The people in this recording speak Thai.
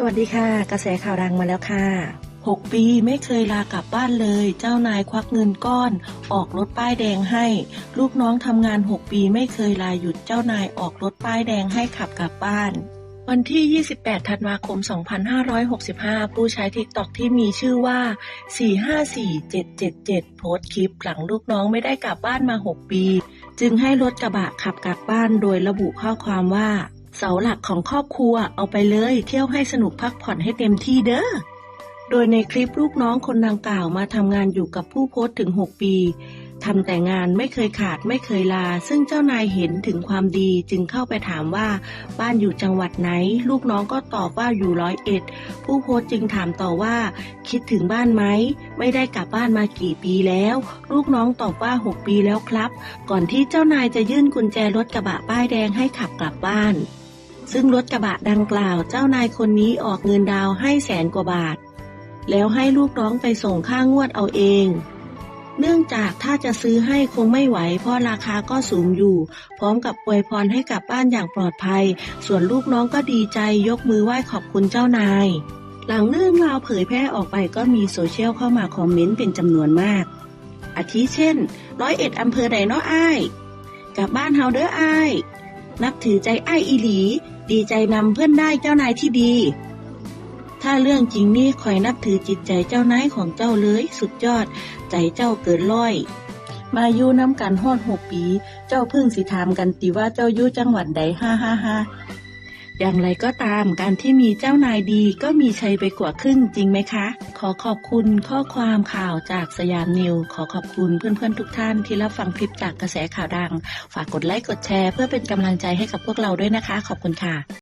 สวัสดีค่ะ กระแสข่าวดังมาแล้วค่ะ 6 ปีไม่เคยลากลับบ้านเลย เจ้านายควักเงินก้อน ออกรถป้ายแดงให้ ลูกน้องทำงาน 6 ปีไม่เคยลาหยุดเจ้านายออกรถป้ายแดงให้ขับกลับบ้านวันที่ 28 ธันวาคม 2565 ผู้ใช้ทิกตอกที่มีชื่อว่า 454777 โพสต์คลิปหลังลูกน้องไม่ได้กลับบ้านมา 6 ปี จึงให้รถกระบะขับกลับบ้านโดยระบุข้อความว่า เสาหลักของครอบครัวเอาไปเลย เที่ยวให้สนุกพักผ่อนให้เต็มที่เด้อ โดยในคลิปลูกน้องคนดังกล่าวมาทำงานอยู่กับผู้โพสต์ถึง 6 ปีทำแต่งานไม่เคยขาดไม่เคยลา ซึ่งเจ้านายเห็นถึงความดีจึงเข้าไปถามว่าบ้านอยู่จังหวัดไหน ลูกน้องก็ตอบว่าอยู่ร้อยเอ็ด ผู้โพสต์จึงถามต่อว่า คิดถึงบ้านไหม ไม่ได้กลับบ้านมากี่ปีแล้ว ลูกน้องตอบว่า 6 ปีแล้วครับ ก่อนที่เจ้านายจะยื่นกุญแจรถกระบะป้ายแดงให้ขับกลับบ้าน ซึ่งรถกระบะดังกล่าวเจ้านายคนนี้ออกเงินดาวให้แสนกว่าบาท แล้วให้ลูกน้องไปส่งค่างวดเอาเอง เนื่องจากถ้าจะซื้อให้คงไม่ไหว เพราะราคาก็สูงอยู่ พร้อมกับอวยพรให้กลับบ้านอย่างปลอดภัย ส่วนลูกน้องก็ดีใจยกมือไหว้ขอบคุณเจ้านาย หลังเรื่องราวเผยแพร่ออกไปก็มีโซเชียลเข้ามาคอมเมนต์เป็นจำนวนมากอาทิเช่น ร้อยเอ็ดอำเภอใดเนาะอ้ายกลับบ้านเฮาเด้ออ้ายนับถือใจอ้ายอีหลี ดีใจนำเพื่อนได้เจ้านายที่ดี ถ้าเรื่องจริงนี่คอยนับถือจิตใจเจ้านายของเจ้าเลยสุดยอด ใจเจ้าเกิดร้อย มาอยู่น้ำกันฮอดหกปี เจ้าพึ่งสิถามกันติว่าเจ้าอยู่จังหวัดใดฮ่าฮ่าฮ่า อย่างไรก็ตามการที่มีเจ้านายดีก็มีชัยไปกว่าครึ่งจริงไหมคะ ขอขอบคุณข้อความข่าวจากสยามนิว ขอขอบคุณเพื่อนๆทุกท่านที่รับฟังคลิปจากกระแสข่าวดัง ฝากกดไลค์กดแชร์เพื่อเป็นกำลังใจให้กับพวกเราด้วยนะคะ ขอบคุณค่ะ